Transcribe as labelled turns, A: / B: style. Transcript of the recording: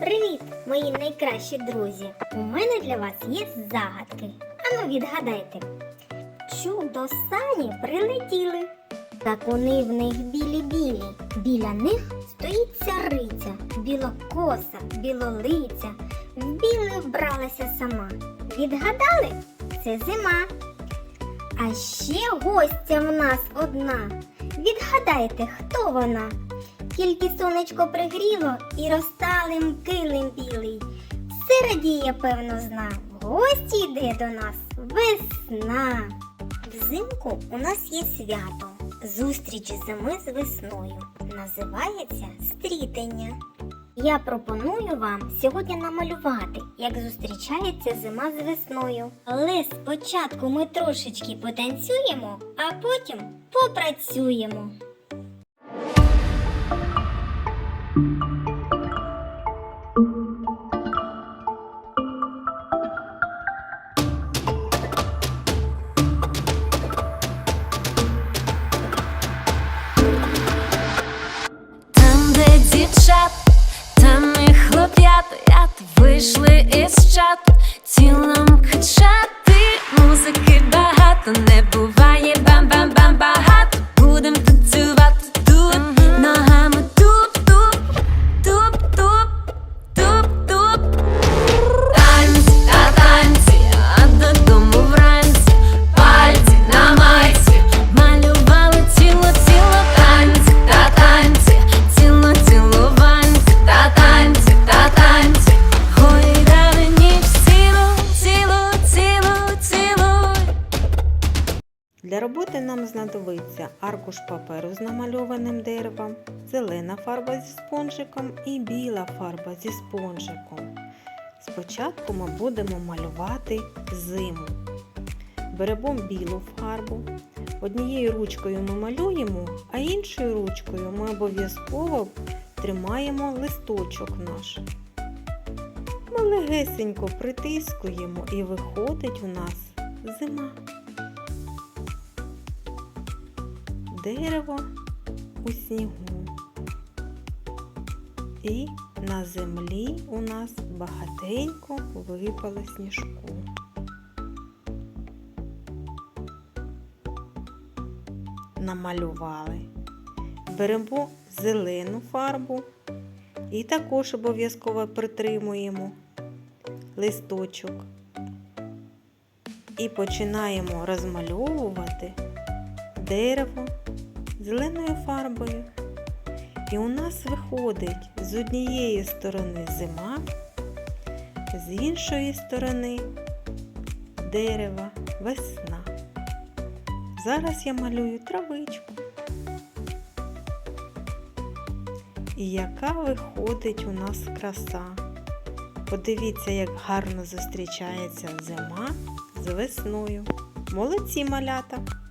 A: Привіт, мої найкращі друзі! У мене для вас є загадки. Ану відгадайте. Чув до сані прилетіли. Так вони в них білі-білі. Біля них стоїть цариця, білокоса, білолиця. В біле вбралася сама. Відгадали? Це зима. А ще гостя в нас одна. Відгадайте, хто вона? Тільки сонечко пригріло і розталим килим білий. Все радіє, певно, зна. Гості йде до нас весна. Взимку у нас є свято. Зустріч зими з весною. Називається стрітення. Я пропоную вам сьогодні намалювати, як зустрічається зима з весною. Але спочатку ми трошечки потанцюємо, а потім попрацюємо.
B: Дівчат, і хлоп'ята вийшли із чат, тілом качати, музики багато, не буває
C: Для роботи нам знадобиться аркуш паперу з намальованим деревом, зелена фарба зі спонжиком і біла фарба зі спонжиком. Спочатку ми будемо малювати зиму. Беремо білу фарбу. Однією ручкою ми малюємо, а іншою ручкою ми обов'язково тримаємо листочок наш. Ми легесенько притискуємо і виходить у нас зима. Дерево у снігу. І на землі у нас багатенько випало сніжку. Намалювали. Беремо зелену фарбу і також обов'язково притримуємо листочок. І починаємо розмальовувати дерево зеленою фарбою. І у нас виходить з однієї сторони зима, з іншої сторони дерева весна. Зараз я малюю травичку. І яка виходить у нас краса. Подивіться, як гарно зустрічається зима з весною. Молодці малята!